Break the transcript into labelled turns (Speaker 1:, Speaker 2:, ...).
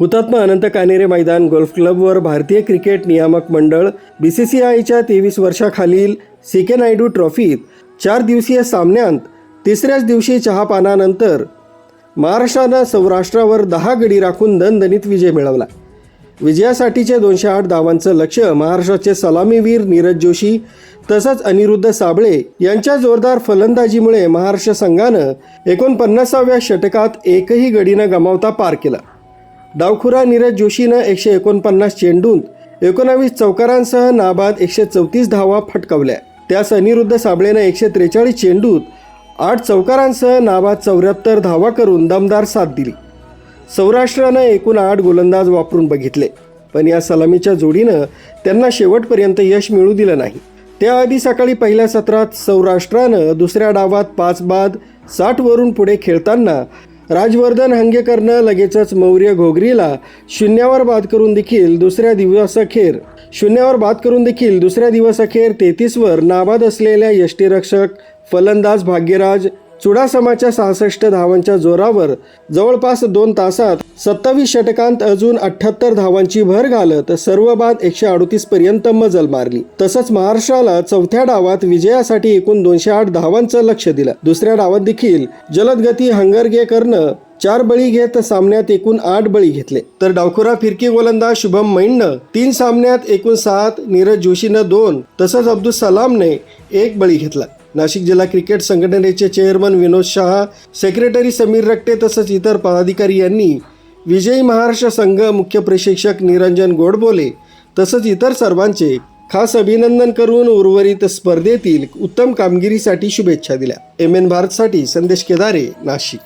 Speaker 1: हुतात्मा अनंत कानेरे मैदान गोल्फ क्लबवर भारतीय क्रिकेट नियामक मंडळ बी सी सी आयच्या तेवीस वर्षाखालील सी के नायडू ट्रॉफीत चार दिवसीय सामन्यांत तिसऱ्याच दिवशी चहापानानंतर महाराष्ट्रानं सौराष्ट्रावर दहा गडी राखून दणदणीत विजय मिळवला. विजयासाठीचे दोनशे आठ धावांचं लक्ष महाराष्ट्राचे सलामीवीर नीरज जोशी तसंच अनिरुद्ध साबळे यांच्या जोरदार फलंदाजीमुळे महाराष्ट्र संघानं एकोणपन्नासाव्या षटकात एकही गडीनं गमावता पार केला. डावखुरा नीरज जोशीनं एकशे एकोणपन्नास चेंडूंत एकोणावीस चौकारांसह नाबाद एकशे चौतीस धावा फटकावल्या. त्यास अनिरुद्ध साबळेनं एकशे त्रेचाळीस चेंडूत आठ चौकारांसह नाबाद चौऱ्याहत्तर धावा करून दमदार साथ दिली. सौराष्ट्रानं एकूण आठ गोलंदाज वापरून बघितले पण या सलामीच्या जोडीनं त्यांना शेवटपर्यंत यश मिळू दिलं नाही. त्याआधी सकाळी पहिल्या सत्रात सौराष्ट्रानं दुसऱ्या डावात पाच बाद साठवरून पुढे खेळताना राजवर्धन हंगेकरनं लगेचच मौर्य घोगरीला शून्यावर बाद करून देखील दुसऱ्या दिवसाखेर. शून्यावर बाद करून देखील दुसऱ्या दिवसाखेर तेहतीसवर नाबाद असलेल्या यष्टीरक्षक फलंदाज भाग्यराज चुडासमाच्या सहासष्ट धावांच्या जोरावर जवळपास दोन तासात सत्तावीस षटकांत अजून अठ्ठ्याहत्तर धावांची भर घालत सर्व बाद एकशे अडतीस पर्यंत मजल मारली. तसंच महाराष्ट्राला चौथ्या डावात विजयासाठी एकूण दोनशे आठ धावांचं लक्ष दिलं. दुसऱ्या डावात देखील जलदगती हंगरगेकरनं चार बळी घेत सामन्यात एकूण आठ बळी घेतले. तर डावखुरा फिरकी गोलंदाज शुभम मैननं तीन सामन्यात एकूण सात नीरज जोशीनं दोन तसंच अब्दुल सलामने एक बळी घेतला. नाशिक जिल्हा क्रिकेट संघटनेचे चेअरमन विनोद शहा सेक्रेटरी समीर रक्टे तसंच इतर पदाधिकारी यांनी विजयी महाराष्ट्र संघ मुख्य प्रशिक्षक निरंजन गोडबोले तसंच इतर सर्वांचे खास अभिनंदन करून उर्वरित स्पर्धेतील उत्तम कामगिरीसाठी शुभेच्छा दिल्या. एम एन भारतसाठी संदेश केदारे नाशिक.